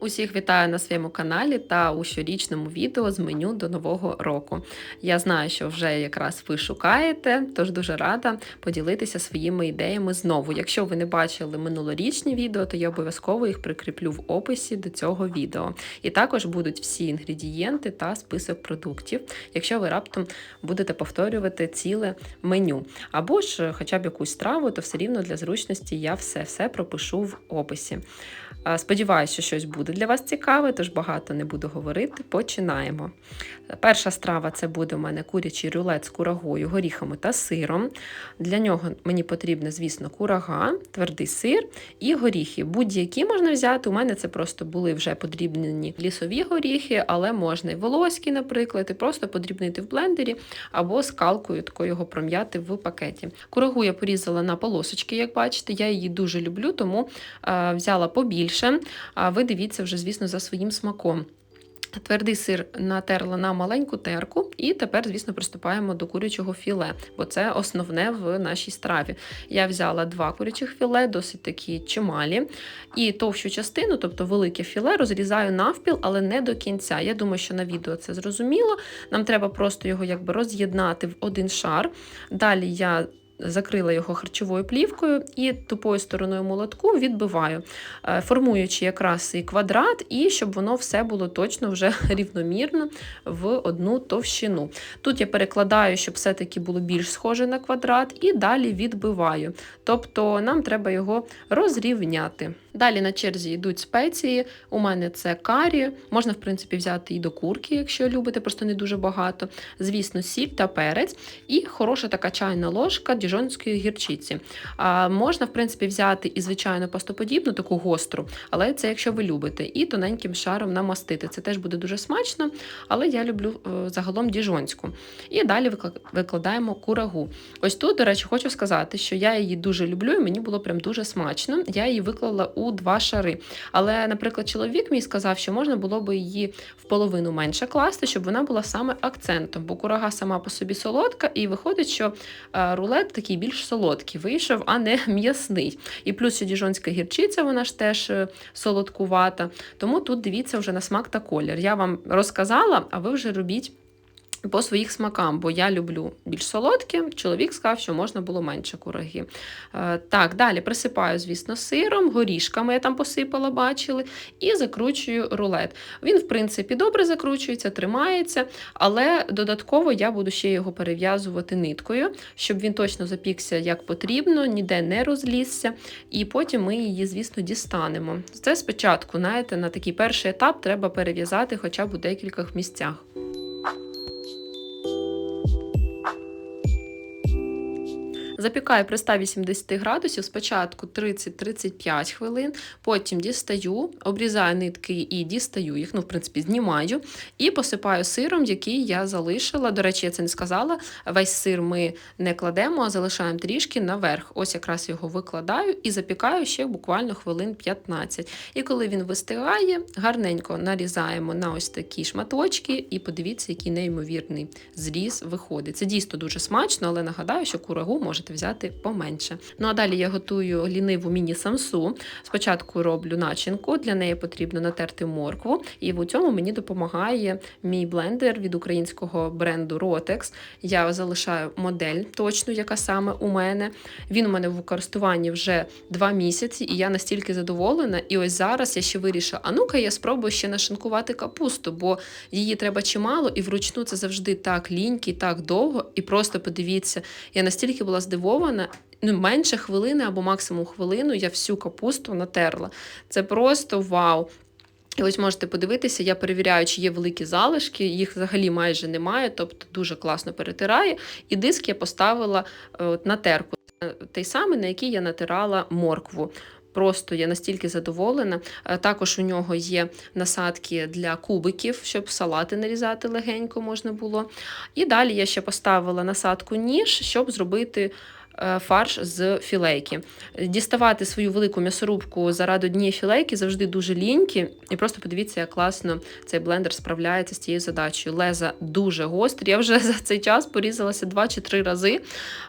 Усіх вітаю на своєму каналі та у щорічному відео з меню до нового року. Я знаю, що вже якраз ви шукаєте, тож дуже рада поділитися своїми ідеями знову. Якщо ви не бачили минулорічні відео, то я обов'язково їх прикріплю в описі до цього відео. І також будуть всі інгредієнти та список продуктів, якщо ви раптом будете повторювати ціле меню. Або ж хоча б якусь страву, то все рівно для зручності я все-все пропишу в описі. Сподіваюся, що щось буде для вас цікаве, тож багато не буду говорити. Починаємо. Перша страва це буде у мене курячий рулет з курагою, горіхами та сиром. Для нього мені потрібна, звісно, курага, твердий сир і горіхи. Будь-які можна взяти. У мене це просто були вже подрібнені лісові горіхи, але можна і волоські, наприклад, і просто подрібнити в блендері або скалкою такою його пром'яти в пакеті. Курагу я порізала на полосочки, як бачите, я її дуже люблю, тому взяла побільше більше. А ви дивіться вже, звісно, за своїм смаком. Твердий сир натерла на маленьку терку, і тепер, звісно, приступаємо до курячого філе, бо це основне в нашій страві. Я взяла два курячих філе, досить такі чималі. І товщу частину, тобто велике філе, розрізаю навпіл, але не до кінця. Я думаю, що на відео це зрозуміло. Нам треба просто його якби роз'єднати в один шар. Далі я закрила його харчовою плівкою і тупою стороною молотку відбиваю, е, формуючи якраз і квадрат, і щоб воно все було точно вже рівномірно в одну товщину. Тут я перекладаю, щоб все-таки було більш схоже на квадрат, і далі відбиваю. Тобто нам треба його розрівняти. Далі на черзі йдуть спеції. У мене це карі, можна, в принципі, взяти і до курки, якщо любите, просто не дуже багато. Звісно, сіль та перець, і хороша така чайна ложка діжонської гірчиці. А, Можна, в принципі, взяти і звичайно пастоподібну, таку гостру, але це якщо ви любите, і тоненьким шаром намастити. Це теж буде дуже смачно, але я люблю е, загалом діжонську. І далі викладаємо курагу. Ось тут, до речі, хочу сказати, що я її дуже люблю, і мені було прям дуже смачно. Я її виклала у два шари. Але, наприклад, чоловік мій сказав, що можна було би її в половину менше класти, щоб вона була саме акцентом, бо курага сама по собі солодка, і виходить, що е, рулет такий більш солодкий вийшов, а не м'ясний. І плюс діжонська гірчиця, вона ж теж е, солодкувата. Тому тут дивіться вже на смак та колір. Я вам розказала, а ви вже робіть. По своїх смакам, бо я люблю більш солодкі, чоловік сказав, що можна було менше кураги. Е, так, далі присипаю, звісно, сиром, горішками я там посипала, бачили, і закручую рулет. Він, в принципі, добре закручується, тримається, але додатково я буду ще його перев'язувати ниткою, щоб він точно запікся як потрібно, ніде не розлізся. І потім ми її, звісно, дістанемо. Це спочатку, знаєте, на такий перший етап треба перев'язати хоча б у декількох місцях. Запікаю при 180 градусів спочатку 30-35 хвилин, потім дістаю, обрізаю нитки і дістаю їх, ну, в принципі, знімаю, і посипаю сиром, який я залишила. До речі, я це не сказала. Весь сир ми не кладемо, а залишаємо трішки наверх. Ось якраз його викладаю і запікаю ще буквально хвилин 15. І коли він вистигає, гарненько нарізаємо на ось такі шматочки, і подивіться, який неймовірний зріз виходить. Це дійсно дуже смачно, але нагадаю, що курагу можете можете взяти поменше. Ну а далі я готую ліниву міні-самсу. Спочатку роблю начинку, для неї потрібно натерти моркву, і в цьому мені допомагає мій блендер від українського бренду Rotex. Я залишаю модель точну, яка саме у мене. Він у мене в користуванні вже два місяці, і я настільки задоволена. І ось зараз я ще вирішила, а ну-ка я спробую ще нашинкувати капусту, бо її треба чимало, і вручну це завжди так ліньки, так довго. І просто подивіться, я настільки була здивована, здивована. Ну, менше хвилини або максимум хвилину я всю капусту натерла. Це просто вау! І ось можете подивитися, я перевіряю, чи є великі залишки, їх взагалі майже немає, тобто дуже класно перетирає. І диск я поставила е, на терку, той самий, на який я натирала моркву. Просто я настільки задоволена. Е, також у нього є насадки для кубиків, щоб салати нарізати легенько можна було. І далі я ще поставила насадку ніж, щоб зробити фарш з філейки. Діставати свою велику м'ясорубку заради однієї філейки завжди дуже лінькі. І просто подивіться, як класно цей блендер справляється з цією задачею. Леза дуже гострі. Я вже за цей час порізалася два чи три рази.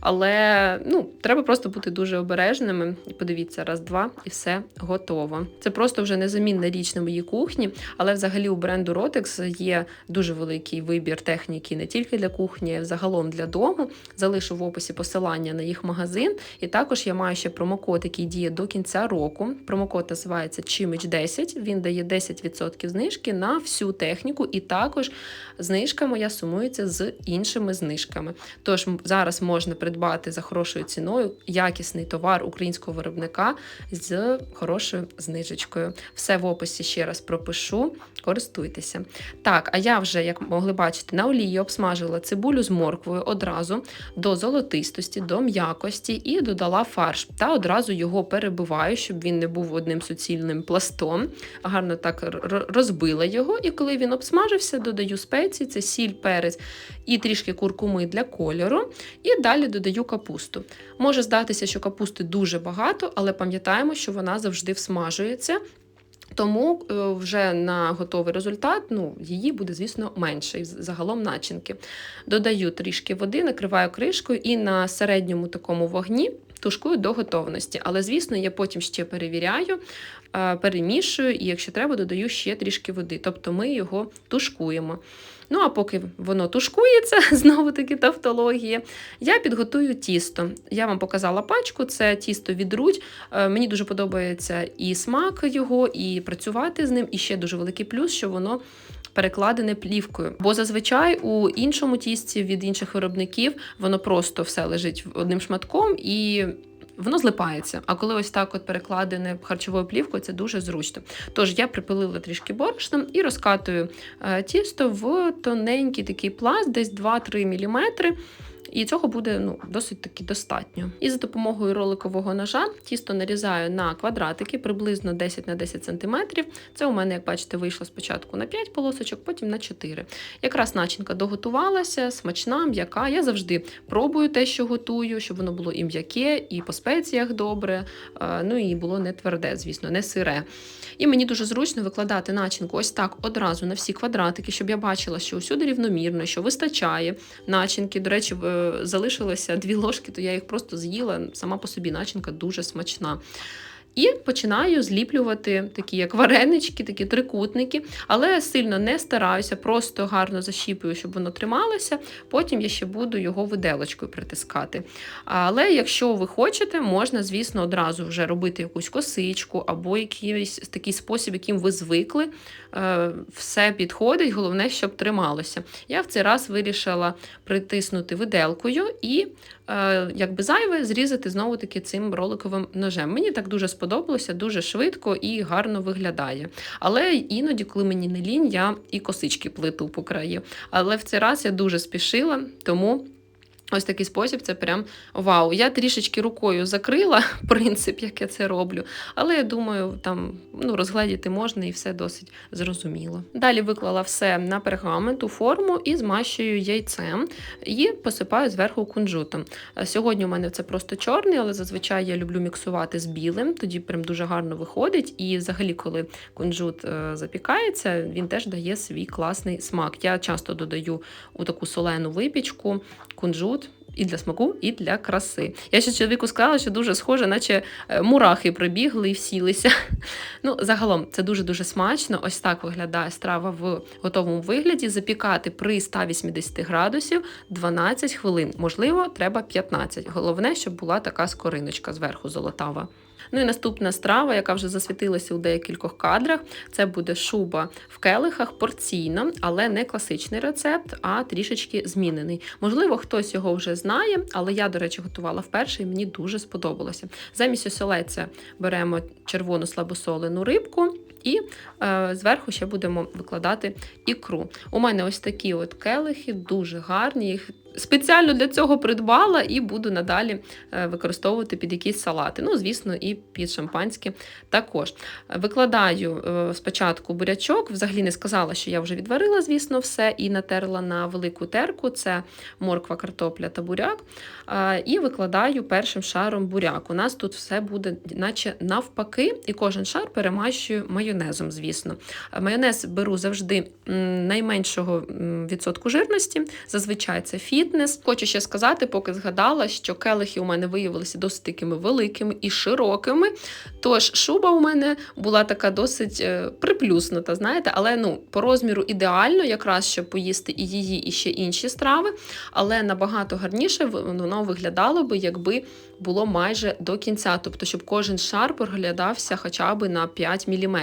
Але ну, треба просто бути дуже обережними. І подивіться, раз, два, і все готово. Це просто вже незамінна річ на моїй кухні, але взагалі у бренду Rotex є дуже великий вибір техніки не тільки для кухні, а й загалом для дому. Залишу в описі посилання на їх магазин. І також я маю ще промокод, який діє до кінця року. Промокод називається Chimage 10. Він дає 10% знижки на всю техніку, і також знижка моя сумується з іншими знижками. Тож зараз можна придбати за хорошою ціною якісний товар українського виробника з хорошою знижечкою. Все в описі ще раз пропишу, користуйтеся. Так, а я вже, як могли бачити, на олії обсмажила цибулю з морквою одразу до золотистості, до м'якості і додала фарш. Та одразу його перебиваю, щоб він не був одним суцільним пластом. Гарно так розбила його, і коли він обсмажився, додаю спеції, це сіль, перець і трішки куркуми для кольору. І далі додаю капусту. Може здатися, що капусти дуже багато, але пам'ятаємо, що вона завжди всмажується. Тому е, вже на готовий результат ну, її буде, звісно, менше загалом начинки. Додаю трішки води, накриваю кришкою і на середньому такому вогні тушкую до готовності. Але, звісно, я потім ще перевіряю, е, перемішую, і якщо треба, додаю ще трішки води. Тобто ми його тушкуємо. Ну, а поки воно тушкується, знову таки тавтологія, я підготую тісто. Я вам показала пачку, це тісто від рудь. Е, мені дуже подобається і смак його, і працювати з ним. І ще дуже великий плюс, що воно. Перекладене плівкою, бо зазвичай у іншому тісті від інших виробників воно просто все лежить одним шматком і воно злипається. А коли ось так от перекладене харчовою плівкою, це дуже зручно. Тож я припилила трішки борошном і розкатую е, тісто в тоненький такий пласт, десь 2-3 мм. І цього буде ну, досить таки достатньо. І за допомогою роликового ножа тісто нарізаю на квадратики приблизно 10 на 10 см. Це у мене, як бачите, вийшло спочатку на 5 полосочок, потім на 4. Якраз начинка доготувалася, смачна, м'яка. Я завжди пробую те, що готую, щоб воно було і м'яке, і по спеціях добре. Ну і було не тверде, звісно, не сире. І мені дуже зручно викладати начинку ось так одразу на всі квадратики, щоб я бачила, що усюди рівномірно, що вистачає начинки. До речі, залишилося дві ложки, то я їх просто з'їла. Сама по собі начинка дуже смачна. І починаю зліплювати такі, як варенички, такі трикутники, але сильно не стараюся, просто гарно защіпую, щоб воно трималося. Потім я ще буду його виделочкою притискати. Але якщо ви хочете, можна, звісно, одразу вже робити якусь косичку або якийсь такий спосіб, яким ви звикли. Е, все підходить, головне, щоб трималося. Я в цей раз вирішила притиснути виделкою і якби зайве зрізати знову-таки цим роликовим ножем. Мені так дуже сподобалося, дуже швидко і гарно виглядає. Але іноді, коли мені не лінь, я і косички плиту по краї. Але в цей раз я дуже спішила, тому Ось такий спосіб, це прям вау. Я трішечки рукою закрила принцип, як я це роблю, але я думаю, там ну, розгледіти можна і все досить зрозуміло. Далі виклала все на пергамент у форму і змащую яйцем і посипаю зверху кунжутом. Сьогодні у мене це просто чорний, але зазвичай я люблю міксувати з білим, тоді прям дуже гарно виходить. І взагалі, коли кунжут е, запікається, він теж дає свій класний смак. Я часто додаю у таку солену випічку кунжут. І для смаку, і для краси. Я ще чоловіку сказала, що дуже схоже, наче е, мурахи прибігли і всілися. Ну, Загалом це дуже-дуже смачно. Ось так виглядає страва в готовому вигляді. Запікати при 180 градусів 12 хвилин. Можливо, треба 15. Головне, щоб була така скориночка зверху золотава. Ну і наступна страва, яка вже засвітилася у деякількох кадрах, це буде шуба в келихах порційна, але не класичний рецепт, а трішечки змінений. Можливо, хтось його вже знає, але я, до речі, готувала вперше і мені дуже сподобалося. Замість оселеця беремо червону слабосолену рибку. І е, зверху ще будемо викладати ікру. У мене ось такі от келихи, дуже гарні, їх спеціально для цього придбала і буду надалі е, використовувати під якісь салати. Ну, звісно, і під шампанське також. Викладаю е, спочатку бурячок, взагалі не сказала, що я вже відварила, звісно, все, і натерла на велику терку це морква, картопля та буряк. Е, І викладаю першим шаром буряк. У нас тут все буде, наче навпаки, і кожен шар перемащую майонезом, звісно. Майонез беру завжди найменшого відсотку жирності, зазвичай це фітнес. Хочу ще сказати, поки згадала, що келихи у мене виявилися досить такими великими і широкими. Тож шуба у мене була така досить е, приплюснута, знаєте, але ну, по розміру ідеально, якраз щоб поїсти і її, і ще інші страви. Але набагато гарніше воно виглядало би, якби було майже до кінця, тобто, щоб кожен шар проглядався хоча б на 5 мм.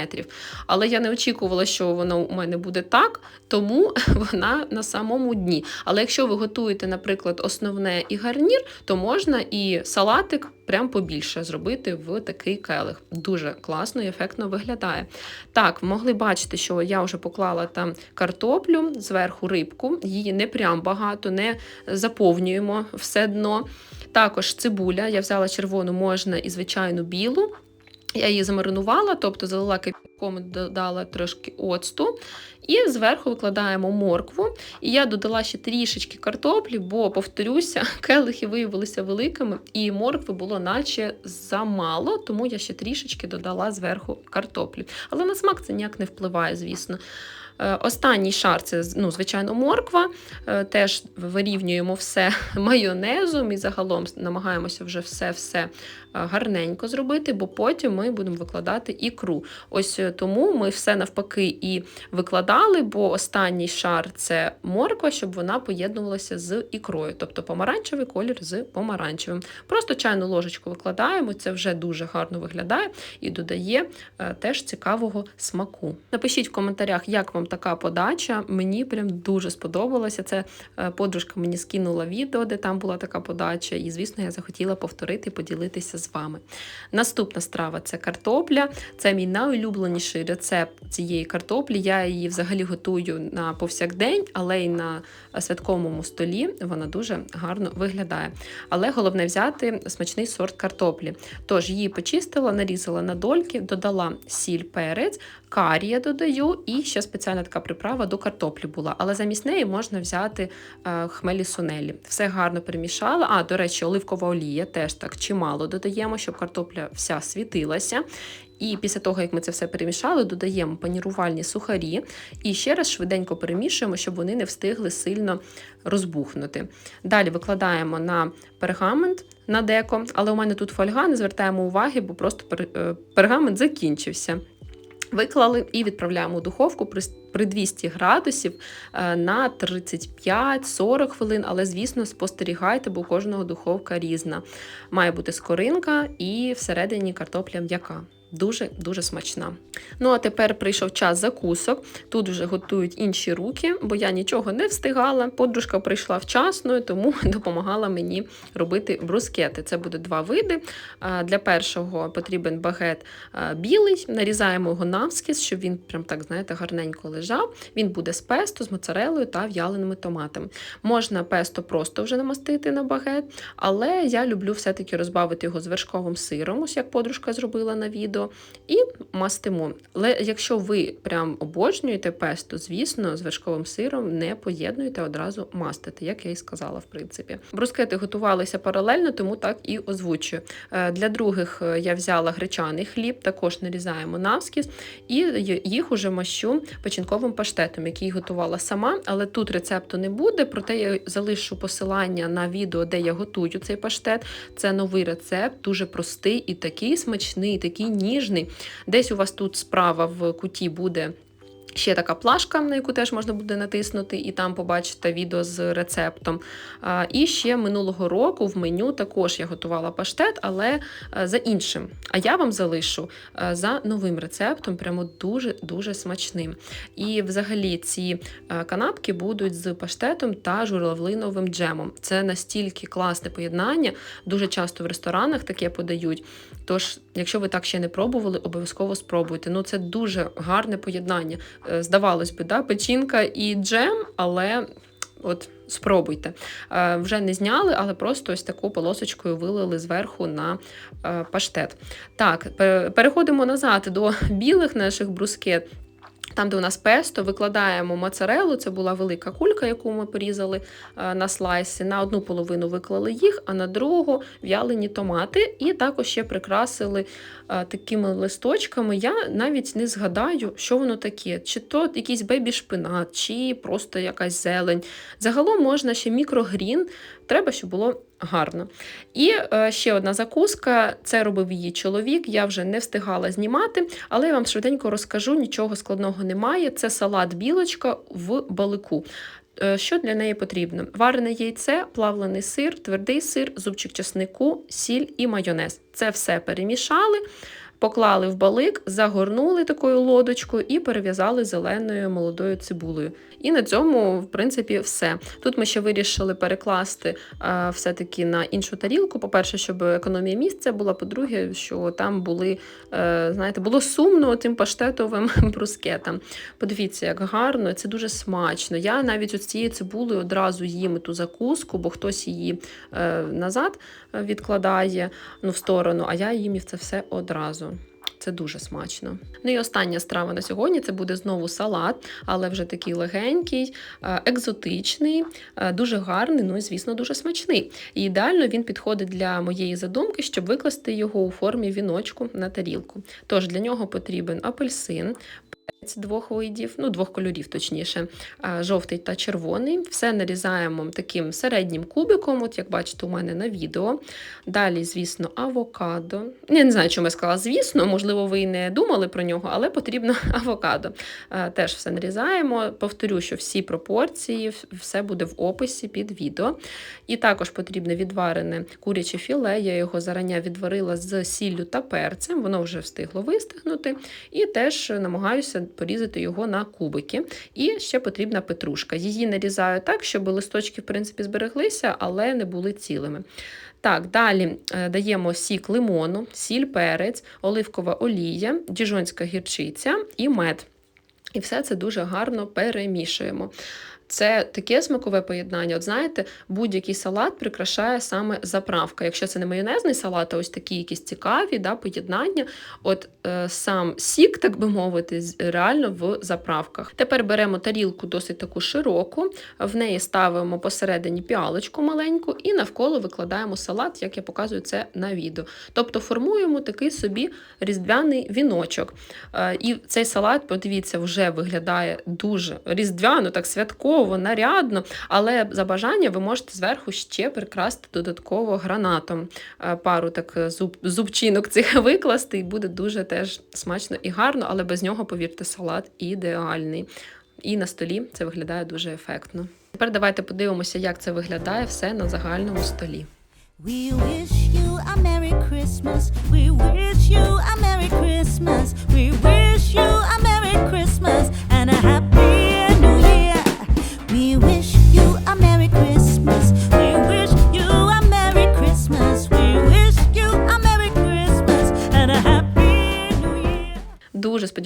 Але я не очікувала, що воно у мене буде так, тому вона на самому дні. Але якщо ви готуєте, наприклад, основне і гарнір, то можна і салатик прям побільше зробити в такий келих. Дуже класно і ефектно виглядає. Так, могли бачити, що я вже поклала там картоплю, зверху рибку, її не прям багато, не заповнюємо все дно. Також цибуля, я взяла червону, можна і звичайну білу. Я її замаринувала, тобто залила кипятком, додала трошки оцту. І зверху викладаємо моркву. І я додала ще трішечки картоплі, бо, повторюся, келихи виявилися великими, і моркви було наче замало, тому я ще трішечки додала зверху картоплі. Але на смак це ніяк не впливає, звісно. Е, Останній шар це ну, звичайно морква. Е, Теж вирівнюємо все майонезом і загалом намагаємося вже все-все е, гарненько зробити, бо потім ми будемо викладати ікру. Ось тому ми все навпаки і викладали, бо останній шар це морква, щоб вона поєднувалася з ікрою, тобто помаранчевий колір з помаранчевим. Просто чайну ложечку викладаємо, це вже дуже гарно виглядає і додає теж цікавого смаку. Напишіть в коментарях, як вам така подача. Мені прям дуже сподобалося. Це е, подружка мені скинула відео, де там була така подача, і звісно, я захотіла повторити і поділитися з вами. Наступна страва це картопля. Це мій найулюбленіший рецепт цієї картоплі. Я її взагалі готую на повсякдень, але й на святковому столі вона дуже гарно виглядає. Але головне взяти смачний сорт картоплі. Тож її почистила, нарізала на дольки, додала сіль, перець, карі я додаю, і ще спеціальна така приправа до картоплі була. Але замість неї можна взяти е, хмелі сунелі. Все гарно перемішала. А, до речі, оливкова олія теж так чимало додаємо, щоб картопля вся світилася. І після того, як ми це все перемішали, додаємо панірувальні сухарі і ще раз швиденько перемішуємо, щоб вони не встигли сильно розбухнути. Далі викладаємо на пергамент на деко, але у мене тут фольга, не звертаємо уваги, бо просто е, пергамент закінчився. Виклали і відправляємо у духовку при при 200 градусів е, на 35-40 хвилин, але, звісно, спостерігайте, бо у кожного духовка різна. Має бути скоринка і всередині картопля м'яка. Дуже дуже смачна. Ну а тепер прийшов час закусок. Тут вже готують інші руки, бо я нічого не встигала. Подружка прийшла вчасно, тому допомагала мені робити брускети. Це буде два види. Для першого потрібен багет білий, нарізаємо його навскіз, щоб він прям так, знаєте, гарненько лежав. Він буде з песто, з моцарелою та в'яленими томатами. Можна песто просто вже намастити на багет, але я люблю все-таки розбавити його з вершковим сиром, ось як подружка зробила на відео. І мастимо. Але якщо ви прям обожнюєте песто, звісно, з вершковим сиром не поєднуйте одразу мастити, як я і сказала, в принципі. Брускети готувалися паралельно, тому так і озвучую. Е, Для других е, я взяла гречаний хліб, також нарізаємо навскіз, і їх уже мащу печінковим паштетом, який готувала сама. Але тут рецепту не буде, проте я залишу посилання на відео, де я готую цей паштет. Це новий рецепт, дуже простий і такий смачний, такий ніжний. Десь у вас тут справа в куті буде. Ще така плашка, на яку теж можна буде натиснути, і там побачите відео з рецептом. І ще минулого року в меню також я готувала паштет, але е, за іншим. А я вам залишу е, за новим рецептом, прямо дуже-дуже смачним. І взагалі ці е, канапки будуть з паштетом та журавлиновим джемом. Це настільки класне поєднання, дуже часто в ресторанах таке подають. Тож, якщо ви так ще не пробували, обов'язково спробуйте. Ну, це дуже гарне поєднання. Здавалось би, да, печінка і джем, але от спробуйте. Е, Вже не зняли, але просто ось таку полосочкою вилили зверху на е, паштет. Так, переходимо назад до білих наших брускет. Там, де у нас песто, викладаємо моцарелу, це була велика кулька, яку ми порізали е, на слайси. На одну половину виклали їх, а на другу в'ялені томати. І також ще прикрасили е, такими листочками. Я навіть не згадаю, що воно таке. Чи то якийсь бебі-шпинат, чи просто якась зелень. Загалом можна ще мікрогрін, треба, щоб було гарно. І е, ще одна закуска, це робив її чоловік. Я вже не встигала знімати, але я вам швиденько розкажу, нічого складного немає. Це салат білочка в балику. Е, Що для неї потрібно? Варене яйце, плавлений сир, твердий сир, зубчик чеснику, сіль і майонез. Це все перемішали, поклали в балик, загорнули такою лодочкою і перев'язали зеленою молодою цибулею. І на цьому, в принципі, все. Тут ми ще вирішили перекласти е, все-таки на іншу тарілку. По-перше, щоб економія місця була. По-друге, що там були, е, знаєте, було сумно тим паштетовим брускетом. Подивіться, як гарно, це дуже смачно. Я навіть з цією цибулею одразу їм ту закуску, бо хтось її е, назад відкладає ну, в сторону, а я їм це все одразу. Це дуже смачно. Ну і остання страва на сьогодні це буде знову салат, але вже такий легенький, е, екзотичний, е, дуже гарний, ну і звісно, дуже смачний. І ідеально він підходить для моєї задумки, щоб викласти його у формі віночку на тарілку. Тож для нього потрібен апельсин. Двох видів, ну двох кольорів, точніше, жовтий та червоний. Все нарізаємо таким середнім кубиком, от як бачите у мене на відео. Далі, звісно, авокадо. Я не знаю, чому я сказала, звісно, можливо, ви і не думали про нього, але потрібно авокадо. Теж все нарізаємо. Повторю, що всі пропорції, все буде в описі під відео. І також потрібне відварене куряче філе. Я його зарання відварила з сіллю та перцем, воно вже встигло вистигнути. І теж намагаюся порізати його на кубики. І ще потрібна петрушка. Її нарізаю так, щоб листочки, в принципі, збереглися, але не були цілими. Так, далі е, даємо сік лимону, сіль, перець, оливкова олія, діжонська гірчиця і мед. І все це дуже гарно перемішуємо. Це таке смакове поєднання. От знаєте, будь-який салат прикрашає саме заправка. Якщо це не майонезний салат, а ось такі якісь цікаві да, поєднання. От е, сам сік, так би мовити, реально в заправках. Тепер беремо тарілку досить таку широку, в неї ставимо посередині піалочку маленьку і навколо викладаємо салат, як я показую це на відео. Тобто формуємо такий собі різдвяний віночок. Е, І цей салат, подивіться, вже виглядає дуже різдвяно, так святково, нарядно. Але за бажання ви можете зверху ще прикрасти додатково гранатом. Е, Пару так е, зуб, зубчинок цих викласти, і буде дуже теж смачно і гарно, але без нього, повірте, салат ідеальний. І на столі це виглядає дуже ефектно. Тепер давайте подивимося, як це виглядає все на загальному столі. We wish you a Merry Christmas. We wish you a Merry Christmas. We wish you a Merry Christmas and a Happy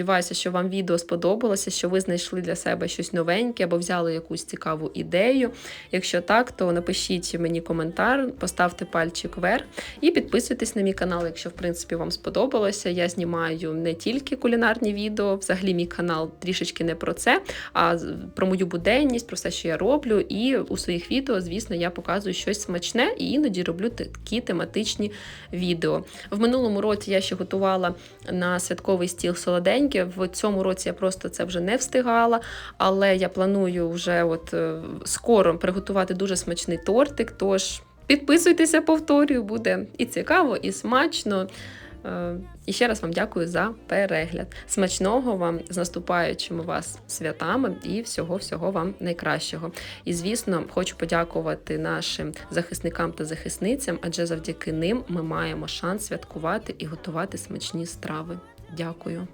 сподіваюся, що вам відео сподобалося, що ви знайшли для себе щось новеньке або взяли якусь цікаву ідею. Якщо так, то напишіть мені коментар, поставте пальчик вверх і підписуйтесь на мій канал, якщо в принципі вам сподобалося. Я знімаю не тільки кулінарні відео, взагалі мій канал трішечки не про це, а про мою буденність, про все, що я роблю. І у своїх відео, звісно, я показую щось смачне і іноді роблю такі тематичні відео. В минулому році я ще готувала на святковий стіл солоденьке. В цьому році я просто це вже не встигала, але я планую вже от е, скоро приготувати дуже смачний тортик. Тож підписуйтеся, повторюю, буде і цікаво, і смачно. Е, І ще раз вам дякую за перегляд. Смачного вам з наступаючими вас святами і всього-всього вам найкращого. І звісно, хочу подякувати нашим захисникам та захисницям, адже завдяки ним ми маємо шанс святкувати і готувати смачні страви. Дякую.